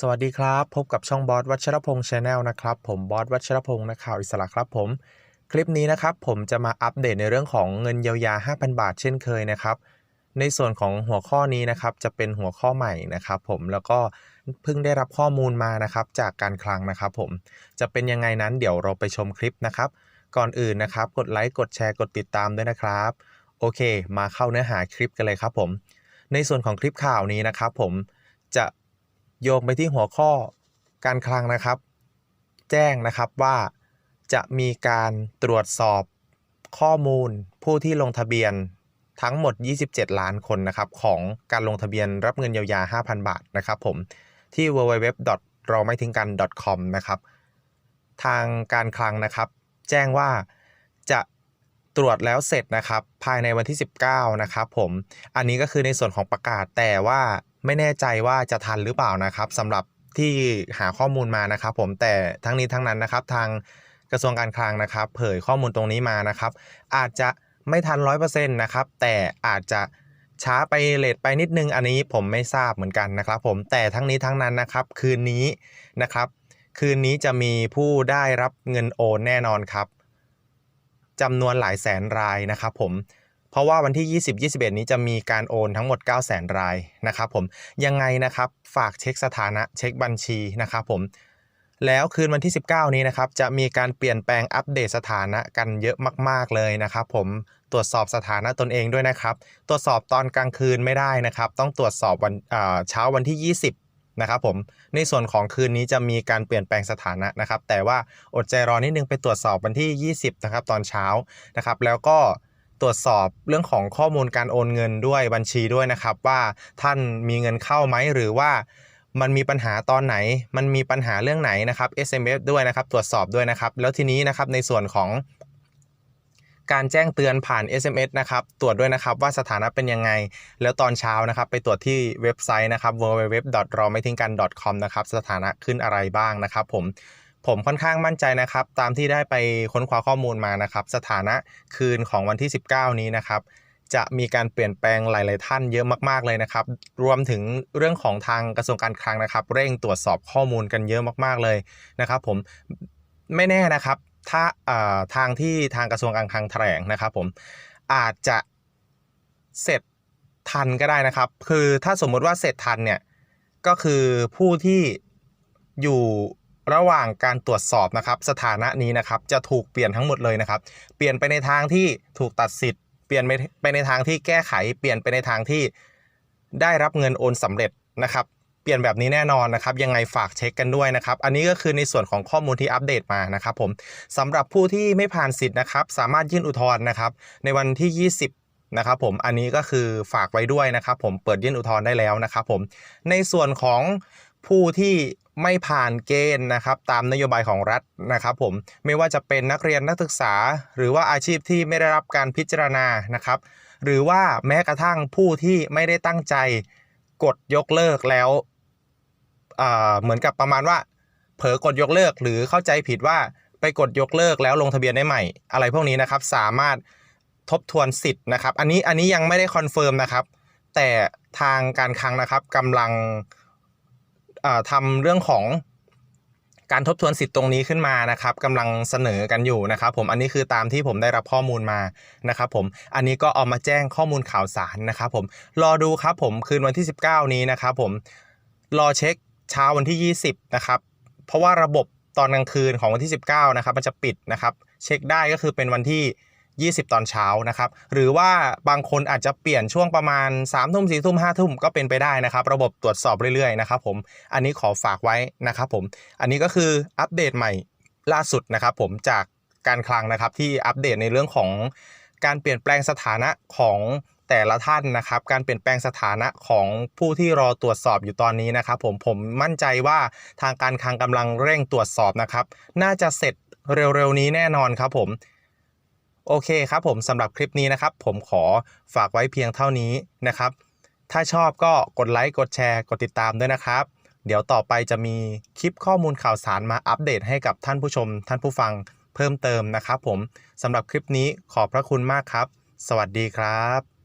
สวัสดีครับ พบกับช่องบอสวัชรพงษ์ชาแนลนะครับ ผมบอสวัชรพงษ์นักข่าวอิสระครับผม คลิปนี้นะครับผมจะมาอัปเดตในเรื่องของเงินเยียวยา 5,000 บาทเช่นเคยนะครับ ในส่วนของหัวข้อนี้นะครับจะเป็นหัวข้อใหม่นะครับ ผมแล้วก็เพิ่งได้รับข้อมูลมานะครับจากการคลังนะครับ ผมจะเป็นยังไงนั้นเดี๋ยวเราไปชมคลิปนะครับ ก่อนอื่นนะครับ กดไลค์กดแชร์กดติดตามด้วยนะครับ โอเค มาเข้าเนื้อหาคลิปกันเลยครับผม ในส่วนของคลิปข่าวนี้นะครับ ผมจะ โยงไปที่หัวข้อการคลังนะครับ แจ้งนะครับว่าจะมีการตรวจสอบข้อมูลผู้ที่ลงทะเบียนทั้งหมด 27 ล้านคนนะครับ ของการลงทะเบียนรับเงินเยียวยา 5,000 บาทนะครับผมที่ www. เราไม่ทิ้งกัน .com นะครับ ทางการคลังนะครับ แจ้งว่าจะตรวจแล้วเสร็จนะครับ ภายในวันที่ 19 นะครับผม อันนี้ก็คือในส่วนของประกาศแต่ว่า ไม่แน่ใจว่าจะทันหรือเปล่านะครับสำหรับที่หาข้อมูลมานะครับ ผมแต่ทั้งนี้ทั้งนั้นนะครับ ทางกระทรวงการคลังนะครับ เผยข้อมูลตรงนี้มานะครับ อาจจะไม่ทันร้อยเปอร์เซ็นต์นะครับแต่อาจจะช้าไปเลทไปนิดนึงอันนี้ผมไม่ทราบเหมือนกันนะครับ ผมแต่ทั้งนี้ทั้งนั้นนะครับ คืนนี้นะครับ คืนนี้จะมีผู้ได้รับเงินโอนแน่นอนครับจำนวนหลายแสนรายนะครับ ผม เพราะว่าวันที่ 20 21 นี้จะมีการโอนทั้งหมด 9 0 0แสนรายนะครับผมยังไงนะครับฝากเช็คสถานะเช็คบัญชีนะครับผมแล้วคืนวันที่ 19 นี้นะครับจะมีการเปลี่ยนแปลงอัปเดตสถานะกันเยอะมาก ๆเลยนะครับผมตรวจสอบสถานะตนเองด้วยนะครับ ตรวจสอบตอนกลางคืนไม่ได้นะครับ ต้องตรวจสอบวันเช้าวันที่ 20 นะครับผมในส่วนของคืนนี้จะมีการเปลี่ยนแปลงสถานะนะครับ แต่ว่าอดใจรอนิดนึงไปตรวจสอบวันที่ 20 นะครับตอนเช้านะครับ แล้วก็ ตรวจสอบเรื่องของข้อมูลการโอนเงินด้วยบัญชีด้วยนะครับ ว่าท่านมีเงินเข้าไหมหรือว่ามันมีปัญหาตอนไหน มันมีปัญหาเรื่องไหนนะครับ SMS ด้วยนะครับ ตรวจสอบด้วยนะครับ แล้วทีนี้นะครับในส่วนของการแจ้งเตือนผ่าน SMS นะครับ ตรวจด้วยนะครับว่าสถานะเป็นยังไง แล้วตอนเช้านะครับ ไปตรวจที่เว็บไซต์นะครับ www. ราไม่ทิ้งกัน .com นะครับ สถานะขึ้นอะไรบ้างนะครับผม ผมค่อนข้างมั่นใจนะครับ ตามที่ได้ไปค้นคว้าข้อมูลมานะครับ สถานะคืนของวันที่ 19 นี้นะครับ จะมีการเปลี่ยนแปลงหลาย ๆ ท่านเยอะมาก ๆ เลยนะครับ รวมถึงเรื่องของทางกระทรวงการคลังนะครับ เร่งตรวจสอบข้อมูลกันเยอะมาก ๆ เลยนะครับ ผมไม่แน่นะครับ ถ้าทางที่ทางกระทรวงการคลังแถลงนะครับ ผมอาจจะเสร็จทันก็ได้นะครับ คือถ้าสมมุติว่าเสร็จทันเนี่ยก็คือผู้ที่อยู่ ระหว่างการตรวจสอบนะครับ สถานะนี้นะครับจะถูกเปลี่ยนทั้งหมดเลยนะครับ เปลี่ยนไปในทางที่ถูกตัดสิทธิ์เปลี่ยนไปในทางที่แก้ไข เปลี่ยนไปในทางที่ได้รับเงินโอนสำเร็จนะครับ เปลี่ยนแบบนี้แน่นอนนะครับ ยังไงฝากเช็คกันด้วยนะครับ อันนี้ก็คือในส่วนของข้อมูลที่อัปเดตมานะครับผมสำหรับผู้ที่ไม่ผ่านสิทธิ์นะครับ สามารถยื่นอุทธรณ์นะครับ ในวันที่ 20นะครับผมอันนี้ก็คือฝากไว้ด้วยนะครับ ผมเปิดยื่นอุทธรณ์ได้แล้วนะครับผมในส่วนของผู้ที่ ไม่ผ่านเกณฑ์นะครับตามนโยบายของรัฐนะครับผมไม่ว่าจะเป็นนักเรียนนักศึกษา หรือว่าอาชีพที่ไม่ได้รับการพิจารณานะครับหรือว่าแม้กระทั่งผู้ที่ไม่ได้ตั้งใจกดยกเลิกแล้วเหมือนกับประมาณว่า เผลอกดยกเลิกหรือเข้าใจผิดว่าไปกดยกเลิกแล้วลงทะเบียนได้ใหม่ อะไรพวกนี้นะครับสามารถทบทวนสิทธิ์นะครับ อันนี้อันนี้ยังไม่ได้คอนเฟิร์มนะครับ แต่ทางการคลังนะครับกำลัง ทำเรื่องของการทบทวนสิทธิ์ตรงนี้ขึ้นมานะครับกำลังเสนอกันอยู่นะครับ ผมอันนี้คือตามที่ผมได้รับข้อมูลมานะครับ ผมอันนี้ก็เอามาแจ้งข้อมูลข่าวสารนะครับ ผมรอดูครับผมคืนวันที่ 19 นี้นะครับ ผมรอเช็คเช้าวันที่ 20 นะครับ เพราะว่าระบบตอนกลางคืนของวันที่ 19 นะครับ มันจะปิดนะครับ เช็คได้ก็คือเป็นวันที่ 20 ตอนเช้านะครับ หรือว่าบางคนอาจจะเปลี่ยนช่วงประมาณ3ามทุ่มสี่ทุ่มห้าทุ่มก็เป็นไปได้นะครับ ระบบตรวจสอบเรื่อยๆนะครับผม อันนี้ขอฝากไว้นะครับผม อันนี้ก็คืออัปเดตใหม่ล่าสุดนะครับผมจากการคลังนะครับที่อัปเดตในเรื่องของการเปลี่ยนแปลงสถานะของแต่ละท่านนะครับ การเปลี่ยนแปลงสถานะของผู้ที่รอตรวจสอบอยู่ตอนนี้นะครับผมผมมั่นใจว่าทางการคลังกำลังเร่งตรวจสอบนะครับ น่าจะเสร็จเร็วๆนี้แน่นอนครับผม โอเคครับผมสำหรับคลิปนี้นะครับ ผมขอฝากไว้เพียงเท่านี้นะครับ ถ้าชอบก็กดไลค์กดแชร์ กดติดตามด้วยนะครับ เดี๋ยวต่อไปจะมีคลิปข้อมูลข่าวสารมาอัปเดตให้กับท่านผู้ชม ท่านผู้ฟังเพิ่มเติมนะครับ ผมสำหรับคลิปนี้ขอบพระคุณมากครับ สวัสดีครับ